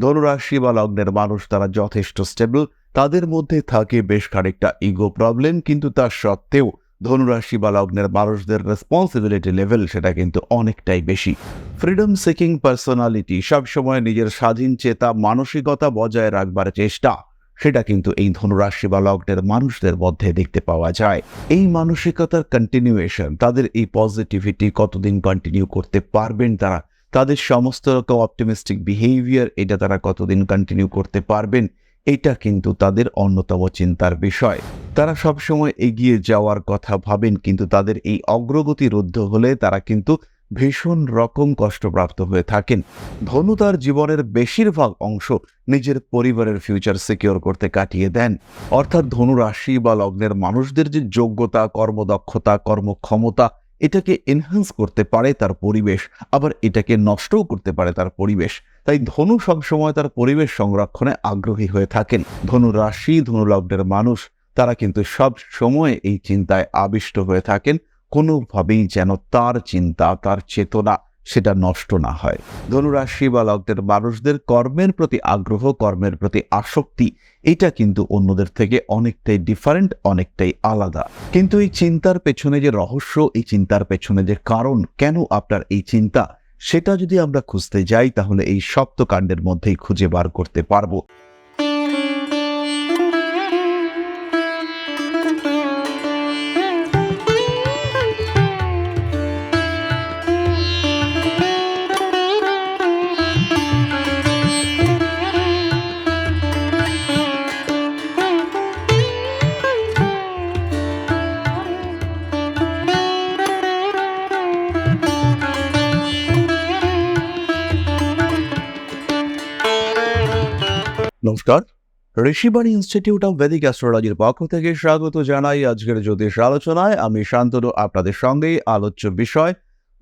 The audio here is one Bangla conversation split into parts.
ধনুরাশি বা লগ্নের মানুষ তারা যথেষ্ট স্টেবল তাদের মধ্যে থাকে বেশ খানিকটা ইগো প্রবলেম কিন্তু তার সত্ত্বেও ধনুরাশি বা লগ্নের মানুষদের রেসপন্সিবিলিটি লেভেল সেটা কিন্তু অনেকটাই বেশি। ফ্রিডম সিকিং পার্সোনালিটি সবসময় নিজের স্বাধীন চেতা, মানসিকতা বজায় রাখবার চেষ্টা, সেটা কিন্তু এই ধনুরাশি বা লগ্নের মানুষদের মধ্যে দেখতে পাওয়া যায়। এই মানসিকতার কন্টিনিউয়েশন তাদের এই পজিটিভিটি কতদিন কন্টিনিউ করতে পারবেন তারা তাদের সমস্ত রকম অপটিমিস্টিক বিহেভিয়ার এটা তারা কতদিন কন্টিনিউ করতে পারবেন, এটা কিন্তু তাদের অন্যতম চিন্তার বিষয়। তারা সবসময় এগিয়ে যাওয়ার কথা ভাবেন, কিন্তু তাদের এই অগ্রগতি রুদ্ধ হলে তারা কিন্তু ভীষণ রকম কষ্টপ্রাপ্ত হয়ে থাকেন। ধনু তার জীবনের বেশিরভাগ অংশ নিজের পরিবারের ফিউচার সিকিওর করতে কাটিয়ে দেন। অর্থাৎ ধনু রাশি বা লগ্নের মানুষদের যে যোগ্যতা, কর্মদক্ষতা, কর্মক্ষমতা এটাকে এনহ্যান্স করতে পারে তার পরিবেশ, আবার এটাকে নষ্টও করতে পারে তার পরিবেশ। তাই ধনু সবসময় তার পরিবেশ সংরক্ষণে আগ্রহী হয়ে থাকেন। ধনু রাশি, ধনু লগ্নের মানুষ, তারা কিন্তু সব সময় এই চিন্তায় আবিষ্ট হয়ে থাকেন। কোনোভাবেই যেন তার চিন্তা, তার চেতনা সেটা নষ্ট না হয়। ধনুরাশি বা লগ্নের মানুষদের কর্মের প্রতি আগ্রহ, কর্মের প্রতি আসক্তি, এটা কিন্তু অন্যদের থেকে অনেকটাই ডিফারেন্ট অনেকটাই আলাদা। কিন্তু এই চিন্তার পেছনে যে রহস্য, এই চিন্তার পেছনে যে কারণ, কেন আপনার এই চিন্তা, সেটা যদি আমরা খুঁজতে যাই, তাহলে এই সপ্তকাণ্ডের মধ্যেই খুঁজে বার করতে পারব। নমস্কার। ঋষিবাণী ইনস্টিটিউট অফ ভেদিক অ্যাস্ট্রোলজির পক্ষ থেকে স্বাগত জানাই আজকের জ্যোতিষ আলোচনায়। আমি শান্তনু, আপনাদের সঙ্গে আলোচ্য বিষয়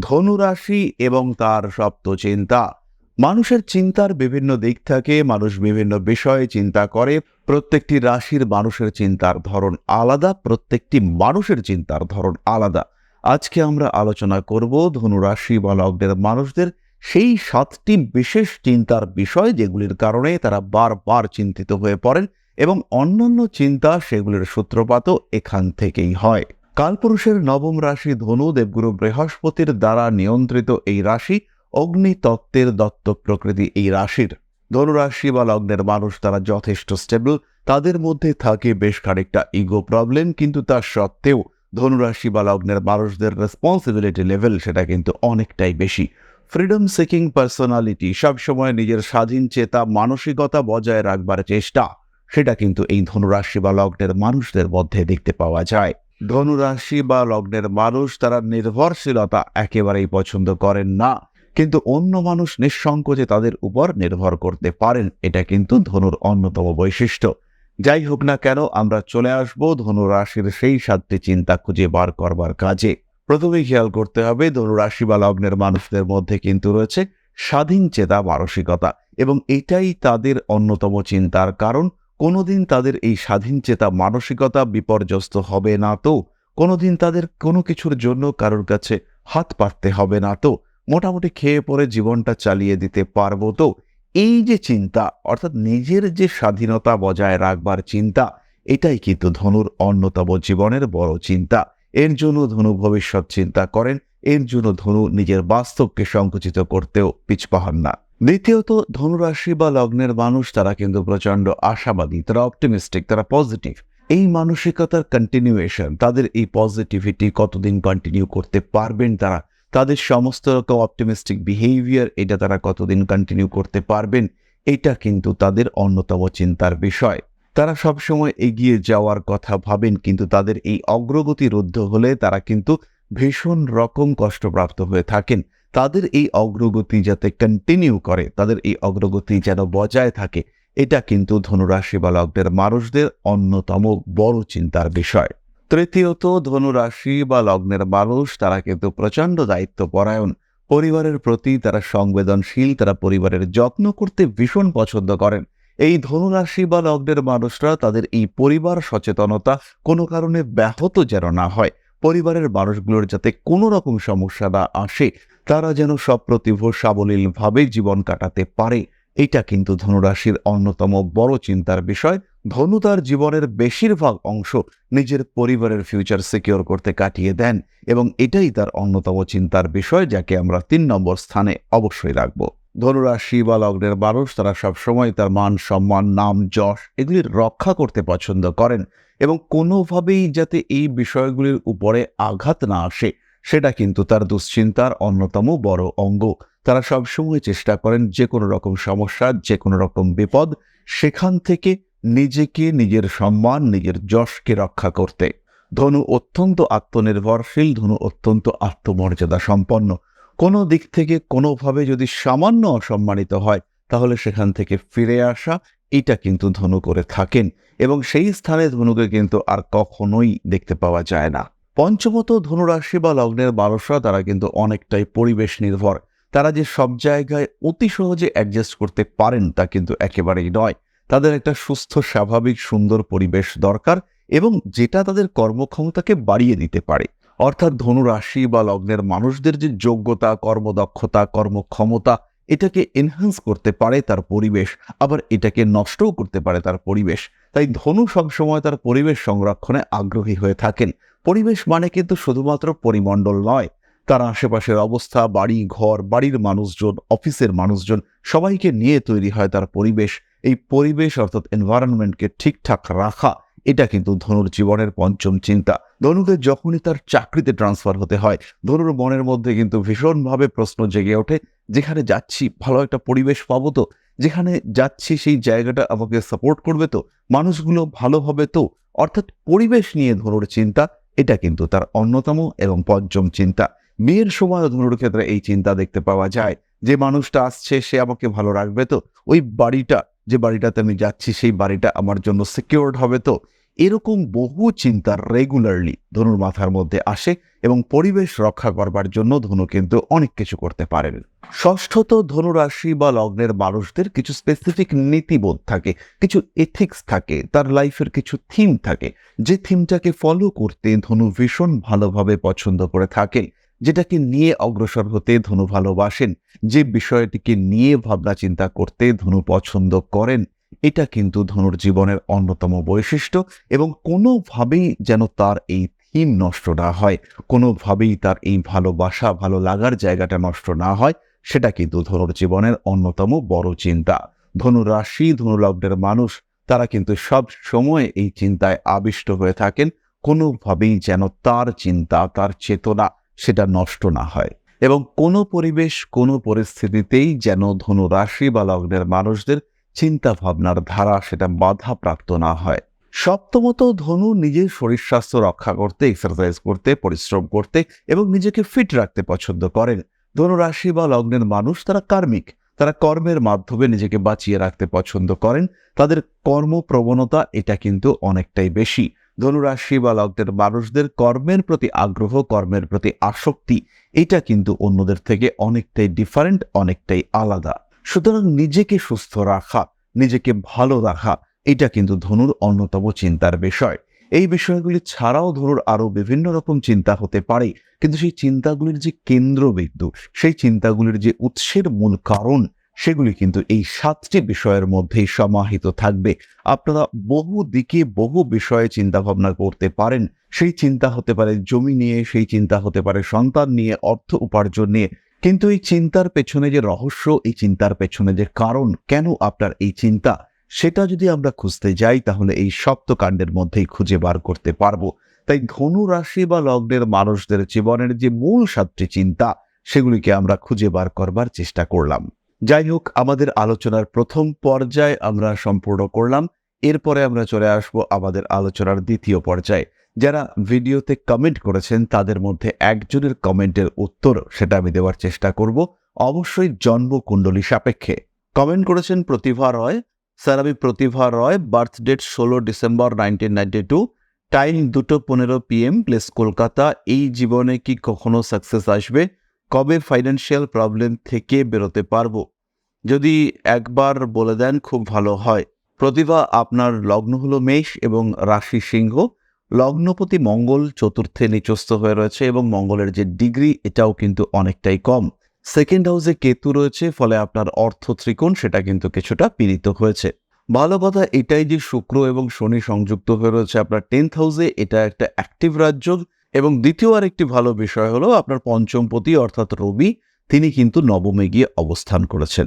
ধনুরাশি এবং তার সপ্ত চিন্তা। মানুষের চিন্তার বিভিন্ন দিক থাকে মানুষ বিভিন্ন বিষয়ে চিন্তা করে। প্রত্যেকটি রাশির মানুষের চিন্তার ধরন আলাদা, প্রত্যেকটি মানুষের চিন্তার ধরন আলাদা। আজকে আমরা আলোচনা করব ধনুরাশি বা লগ্নের মানুষদের সেই সাতটি বিশেষ চিন্তার বিষয় যেগুলির কারণে তারা বারবার চিন্তিত হয়ে পড়েন এবং অন্যান্য চিন্তা সেগুলির সূত্রপাতও এখান থেকেই হয়। কালপুরুষের নবম রাশি ধনু দেবগুরু বৃহস্পতির দ্বারা নিয়ন্ত্রিত এই রাশি অগ্নি তত্ত্বের দত্তক প্রকৃতি এই রাশির। ধনুরাশি বা লগ্নের মানুষ তারা যথেষ্ট স্টেবল তাদের মধ্যে থাকে বেশ খানিকটা ইগো প্রবলেম কিন্তু তার সত্ত্বেও ধনুরাশি বা লগ্নের মানুষদের রেসপন্সিবিলিটি লেভেল সেটা কিন্তু অনেকটাই বেশি। ফ্রিডম সিকিং পার্সোনালিটি সবসময় নিজের স্বাধীন চেতা, মানসিকতা বজায় রাখবার চেষ্টা। সেটা কিন্তু এই ধনুরাশি বা লগ্নের মানুষদের মধ্যে দেখতে পাওয়া যায়। ধনুরাশি বা লগ্নের মানুষ তারা নির্ভরশীলতা একেবারেই পছন্দ করেন না। কিন্তু অন্য মানুষ নিঃসংকোচে তাদের উপর নির্ভর করতে পারেন। এটা কিন্তু ধনুর অন্যতম বৈশিষ্ট্য। যাই হোক না কেন, আমরা চলে আসব ধনুরাশির সেই সাতটি চিন্তা খুঁজে বার করবার কাজে। প্রথমেই খেয়াল করতে হবে ধনুরাশি বা লগ্নের মানুষদের মধ্যে কিন্তু রয়েছে স্বাধীন চেতা মানসিকতা এবং এটাই তাদের অন্যতম চিন্তার কারণ। কোনোদিন তাদের এই স্বাধীন চেতা মানসিকতা বিপর্যস্ত হবে না তো। কোনোদিন তাদের কোনো কিছুর জন্য কারোর কাছে হাত পাততে হবে না তো। মোটামুটি খেয়ে পরে জীবনটা চালিয়ে দিতে পারব তো। এই যে চিন্তা, অর্থাৎ নিজের যে স্বাধীনতা বজায় রাখবার চিন্তা, এটাই কিন্তু ধনুর অন্যতম জীবনের বড় চিন্তা। এর জন্য ধনু ভবিষ্যৎ চিন্তা করেন, এর জন্য ধনু নিজের বাস্তবকে সংকুচিত করতেও পিছপাহান না। দ্বিতীয়ত ধনুরাশি বা লগ্নের মানুষ, তারা কিন্তু প্রচণ্ড আশাবাদী, তারা অপটিমিস্টিক তারা পজিটিভ এই মানসিকতার কন্টিনিউয়েশন তাদের এই পজিটিভিটি কতদিন কন্টিনিউ করতে পারবেন তারা, তাদের সমস্ত রকম অপটিমিস্টিক বিহেভিয়ার এটা তারা কতদিন কন্টিনিউ করতে পারবেন, এটা কিন্তু তাদের অন্যতম চিন্তার বিষয়। তারা সবসময় এগিয়ে যাওয়ার কথা ভাবেন, কিন্তু তাদের এই অগ্রগতি রুদ্ধ হলে তারা কিন্তু ভীষণ রকম কষ্টপ্রাপ্ত হয়ে থাকেন। তাদের এই অগ্রগতি যাতে কন্টিনিউ করে, তাদের এই অগ্রগতি যেন বজায় থাকে, এটা কিন্তু ধনুরাশি বা লগ্নের মানুষদের অন্যতম বড় চিন্তার বিষয়। তৃতীয়ত ধনুরাশি বা লগ্নের মানুষ, তারা কিন্তু প্রচণ্ড দায়িত্ব পরায়ণ পরিবারের প্রতি তারা সংবেদনশীল, তারা পরিবারের যত্ন করতে ভীষণ পছন্দ করেন। এই ধনুরাশি বা লগ্নের মানুষরা তাদের এই পরিবার সচেতনতা কোনো কারণে ব্যাহত যেন না হয়। পরিবারের মানুষগুলোর যাতে কোনো রকম সমস্যা না আসে, তারা যেন সপ্রতিভ, সাবলীলভাবে জীবন কাটাতে পারে। এটা কিন্তু ধনুরাশির অন্যতম বড় চিন্তার বিষয়। ধনু তার জীবনের বেশিরভাগ অংশ নিজের পরিবারের ফিউচার সিকিওর করতে কাটিয়ে দেন এবং এটাই তার অন্যতম চিন্তার বিষয়, যাকে আমরা তিন নম্বর স্থানে অবশ্যই রাখব। ধনুরাশি বা লগ্নের মানুষ, তারা সবসময় তার মান, সম্মান, নাম, যশ এগুলির রক্ষা করতে পছন্দ করেন এবং কোনোভাবেই যাতে এই বিষয়গুলির উপরে আঘাত না আসে, সেটা কিন্তু তার দুশ্চিন্তার অন্যতম বড় অঙ্গ। তারা সবসময় চেষ্টা করেন যে কোনো রকম সমস্যা, যে কোনো রকম বিপদ সেখান থেকে নিজেকে, নিজের সম্মান, নিজের যশকে রক্ষা করতে। ধনু অত্যন্ত আত্মনির্ভরশীল, ধনু অত্যন্ত আত্মমর্যাদা সম্পন্ন কোনো দিক থেকে কোনোভাবে যদি সামান্য অসম্মানিত হয়, তাহলে সেখান থেকে ফিরে আসা, এটা কিন্তু ধনু করে থাকেন। এবং সেই স্থানে ধনুকে কিন্তু আর কখনোই দেখতে পাওয়া যায় না। পঞ্চমত ধনুরাশি বা লগ্নের মানুষরা তারা কিন্তু অনেকটাই পরিবেশ নির্ভর। তারা যে সব জায়গায় অতি সহজে অ্যাডজাস্ট করতে পারেন, তা কিন্তু একেবারেই নয়। তাদের একটা সুস্থ, স্বাভাবিক, সুন্দর পরিবেশ দরকার এবং যেটা তাদের কর্মক্ষমতাকে বাড়িয়ে দিতে পারে। অর্থাৎ ধনুরাশি বা লগ্নের মানুষদের যে যোগ্যতা, কর্মদক্ষতা, কর্মক্ষমতা, এটাকে এনহ্যান্স করতে পারে তার পরিবেশ, আবার এটাকে নষ্টও করতে পারে তার পরিবেশ। তাই ধনু সবসময় তার পরিবেশ সংরক্ষণে আগ্রহী হয়ে থাকেন। পরিবেশ মানে কিন্তু শুধুমাত্র পরিমণ্ডল নয়। তার আশেপাশের অবস্থা, বাড়ি, ঘর, বাড়ির মানুষজন, অফিসের মানুষজন, সবাইকে নিয়ে তৈরি হয় তার পরিবেশ। এই পরিবেশ অর্থাৎ এনভায়রনমেন্টকে ঠিকঠাক রাখা এটা কিন্তু ধনুর জীবনের পঞ্চম চিন্তা। ধনুকে যখনই তার চাকরিতে ট্রান্সফার হতে হয়, ধনুর মনের মধ্যে কিন্তু ভীষণভাবে প্রশ্ন জেগে ওঠে, যেখানে যাচ্ছি, ভালো একটা পরিবেশ পাবো তো? যেখানে যাচ্ছি, সেই জায়গাটা আমাকে সাপোর্ট করবে তো? মানুষগুলো ভালো হবে তো? অর্থাৎ পরিবেশ নিয়ে ধনুর চিন্তা, এটা কিন্তু তার অন্যতম এবং পঞ্চম চিন্তা। বিয়ের সময় ধনুর ক্ষেত্রে এই চিন্তা দেখতে পাওয়া যায়, যে মানুষটা আসছে, সে আমাকে ভালো রাখবে তো? ওই বাড়িটা, যে বাড়িটাতে আমি যাচ্ছি, সেই বাড়িটা আমার জন্য সিকিউরড হবে তো? এরকম বহু চিন্তা রেগুলারলি ধনুর মাথার মধ্যে আসে এবং পরিবেশ রক্ষা করবার জন্য ধনু কিন্তু অনেক কিছু করতে পারেন। ষষ্ঠত ধনুরাশি বা লগ্নের মানুষদের কিছু স্পেসিফিক নীতিবোধ থাকে, কিছু এথিক্স থাকে, তার লাইফের কিছু থিম থাকে। যে থিমটাকে ফলো করতে ধনু ভীষণ ভালোভাবে পছন্দ করে থাকে যেটাকে নিয়ে অগ্রসর হতে ধনু ভালোবাসেন, যে বিষয়টিকে নিয়ে ভাবনা চিন্তা করতে ধনু পছন্দ করেন। এটা কিন্তু ধনুর জীবনের অন্যতম বৈশিষ্ট্য এবং কোনোভাবেই যেন তার এই থিম নষ্ট না হয়, কোনোভাবেই তার এই ভালোবাসা ভালো লাগার জায়গাটা নষ্ট না হয়, সেটা কিন্তু ধনুর জীবনের অন্যতম বড় চিন্তা। ধনু রাশি ধনুলগ্নের মানুষ, তারা কিন্তু সব সময় এই চিন্তায় আবিষ্ট হয়ে থাকেন, কোনোভাবেই যেন তার চিন্তা, তার চেতনা সেটা নষ্ট না হয় এবং কোনো পরিবেশ, কোনো পরিস্থিতিতেই যেন ধনু রাশি বা লগ্নের মানুষদের চিন্তা ভাবনার ধারা সেটা বাধাপ্রাপ্ত না হয়। সপ্তমত, ধনু নিজের শরীর স্বাস্থ্য রক্ষা করতে এক্সারসাইজ করতে, পরিশ্রম করতে এবং নিজেকে ফিট রাখতে পছন্দ করেন। ধনু রাশি বা লগ্নের মানুষ তারা কার্মিক। তারা কর্মের মাধ্যমে নিজেকে বাঁচিয়ে রাখতে পছন্দ করেন। তাদের কর্মপ্রবণতা এটা কিন্তু অনেকটাই বেশি। ধনুরাশি বা লগ্নের মানুষদের কর্মের প্রতি আগ্রহ, কর্মের প্রতি আসক্তি এটা কিন্তু অন্যদের থেকে অনেকটাই ডিফারেন্ট অনেকটাই আলাদা। সুতরাং নিজেকে সুস্থ রাখা, নিজেকে ভালো রাখা, এটা কিন্তু ধনুর অন্যতম চিন্তার বিষয়। এই বিষয়গুলি ছাড়াও ধনুর আরও বিভিন্ন রকম চিন্তা হতে পারে, কিন্তু সেই চিন্তাগুলির যে কেন্দ্রবিন্দু, সেই চিন্তাগুলির যে উৎসের মূল কারণ, সেগুলি কিন্তু এই সাতটি বিষয়ের মধ্যেই সমাহিত থাকবে। আপনারা বহু দিকে বহু বিষয়ে চিন্তা ভাবনা করতে পারেন। সেই চিন্তা হতে পারে জমি নিয়ে, সেই চিন্তা হতে পারে সন্তান নিয়ে, অর্থ উপার্জন নিয়ে কিন্তু এই চিন্তার পেছনে যে রহস্য, এই চিন্তার পেছনে যে কারণ, কেন আপনার এই চিন্তা? সেটা যদি আমরা খুঁজতে যাই, তাহলে এই সপ্তকাণ্ডের মধ্যেই খুঁজে বার করতে পারব। তাই ধনু রাশি বা লগ্নের মানুষদের জীবনের যে মূল সাতটি চিন্তা, সেগুলিকে আমরা খুঁজে বার করবার চেষ্টা করলাম। যাই হোক, আমাদের আলোচনার প্রথম পর্যায়ে আমরা সম্পূর্ণ করলাম। এরপরে আমরা চলে আসব আমাদের আলোচনার দ্বিতীয় পর্যায়ে। যারা ভিডিওতে কমেন্ট করেছেন, তাদের মধ্যে একজনের কমেন্টের উত্তর সেটা আমি দেওয়ার চেষ্টা করব। অবশ্যই জন্মকুণ্ডলী সাপেক্ষে। কমেন্ট করেছেন প্রতিভা রয়। স্যার, আমি প্রতিভা রয় বার্থ ডেট ষোলো December nineteen ninety two time দুটো পনেরো পিএম প্লেস কলকাতা। এই জীবনে কি কখনো সাকসেস আসবে? কবে ফাইন্যান্সিয়াল প্রবলেম থেকে বেরোতে পারব? যদি একবার বলে দেন, খুব ভালো হয়। প্রতিভা, আপনার লগ্ন হলো মেষ এবং রাশি সিংহ। লগ্নপতি মঙ্গল চতুর্থে নিচস্থ হয়ে রয়েছে এবং মঙ্গলের যে ডিগ্রি, এটাও কিন্তু অনেকটাই কম। সেকেন্ড হাউসে কেতু রয়েছে, ফলে আপনার অর্থ ত্রিকোণ, সেটা কিন্তু কিছুটা পীড়িত হয়েছে। ভালো কথা এটাই যে শুক্র এবং শনি সংযুক্ত হয়ে রয়েছে আপনার টেন্থ হাউসে, এটা একটা অ্যাক্টিভ রাজ্য। এবং দ্বিতীয় আর একটি ভালো বিষয় হলো, আপনার পঞ্চমপতি অর্থাৎ রবি, তিনি কিন্তু নবমে গিয়ে অবস্থান করেছেন।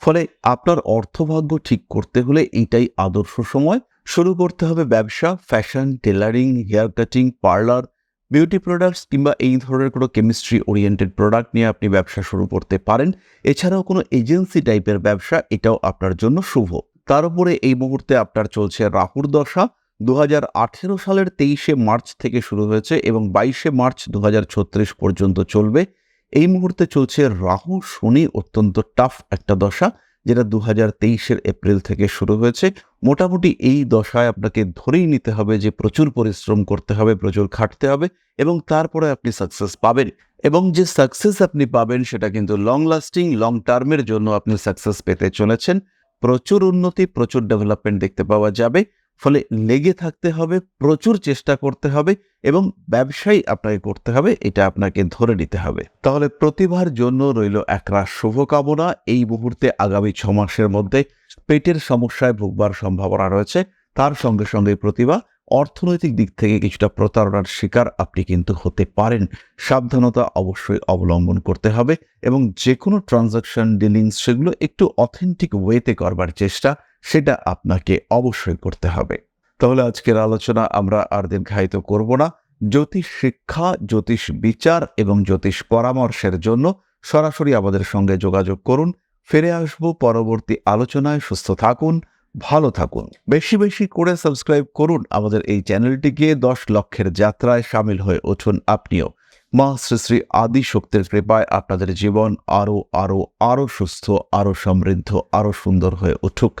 ফলে আপনার অর্থভাগ্য ঠিক করতে হলে এটাই আদর্শ সময়। শুরু করতে হবে ব্যবসা fashion tailoring hair cutting parlour beauty products কিংবা এই ধরনের কোনো কেমিস্ট্রি ওরিয়েন্টেড প্রোডাক্ট নিয়ে আপনি ব্যবসা শুরু করতে পারেন। এছাড়াও কোনো এজেন্সি টাইপের ব্যবসা, এটাও আপনার জন্য শুভ। তার উপরে এই মুহূর্তে আপনার চলছে রাহুর দশা। দু হাজার আঠেরো সালের তেইশে মার্চ থেকে শুরু হয়েছে এবং বাইশে মার্চ দু হাজার ছত্রিশ পর্যন্ত চলবে। এই মুহূর্তে চলছে রাহু, শনি, অত্যন্ত টাফ একটা দশা। যেটা দু হাজার তেইশের এপ্রিল থেকে শুরু হয়েছে। মোটামুটি এই দশায় আপনাকে ধরেই নিতে হবে যে প্রচুর পরিশ্রম করতে হবে, প্রচুর খাটতে হবে এবং তারপরে আপনি সাকসেস পাবেন। এবং যে সাকসেস আপনি পাবেন সেটা কিন্তু লং লাস্টিং লং টার্মের জন্য আপনি সাকসেস পেতে চলেছেন। প্রচুর উন্নতি, প্রচুর ডেভেলপমেন্ট দেখতে পাওয়া যাবে। ফলে লেগে থাকতে হবে, প্রচুর চেষ্টা করতে হবে এবং ব্যবসায়ী আপনাকে করতে হবে, এটা আপনাকে ধরে নিতে হবে। তাহলে প্রতিভার জন্য রইল একরা শুভকামনা। এই মুহূর্তে আগামী ছ মাসের মধ্যে পেটের সমস্যায় ভুগবার সম্ভাবনা রয়েছে। তার সঙ্গে সঙ্গে প্রতিভা, অর্থনৈতিক দিক থেকে কিছুটা প্রতারণার শিকার আপনি কিন্তু হতে পারেন। সাবধানতা অবশ্যই অবলম্বন করতে হবে এবং যে কোনো ট্রানজাকশন ডিলিংস সেগুলো একটু অথেন্টিক ওয়েতে করবার চেষ্টা। সেটা আপনাকে অবশ্যই করতে হবে। তাহলে আজকের আলোচনা আমরা আর দিন দীর্ঘায়িত করব না। জ্যোতিষ শিক্ষা, জ্যোতিষ বিচার এবং জ্যোতিষ পরামর্শের জন্য সরাসরি আমাদের সঙ্গে যোগাযোগ করুন। ফিরে আসব পরবর্তী আলোচনায়। সুস্থ থাকুন, ভালো থাকুন। বেশি বেশি করে সাবস্ক্রাইব করুন আমাদের এই চ্যানেলটিকে দশ লক্ষের যাত্রায় সামিল হয়ে উঠুন আপনিও। মা শ্রী শ্রী আদি শক্তির কৃপায় আপনাদের জীবন আরও আরও আরও সুস্থ আরও সমৃদ্ধ আরও সুন্দর হয়ে উঠুক।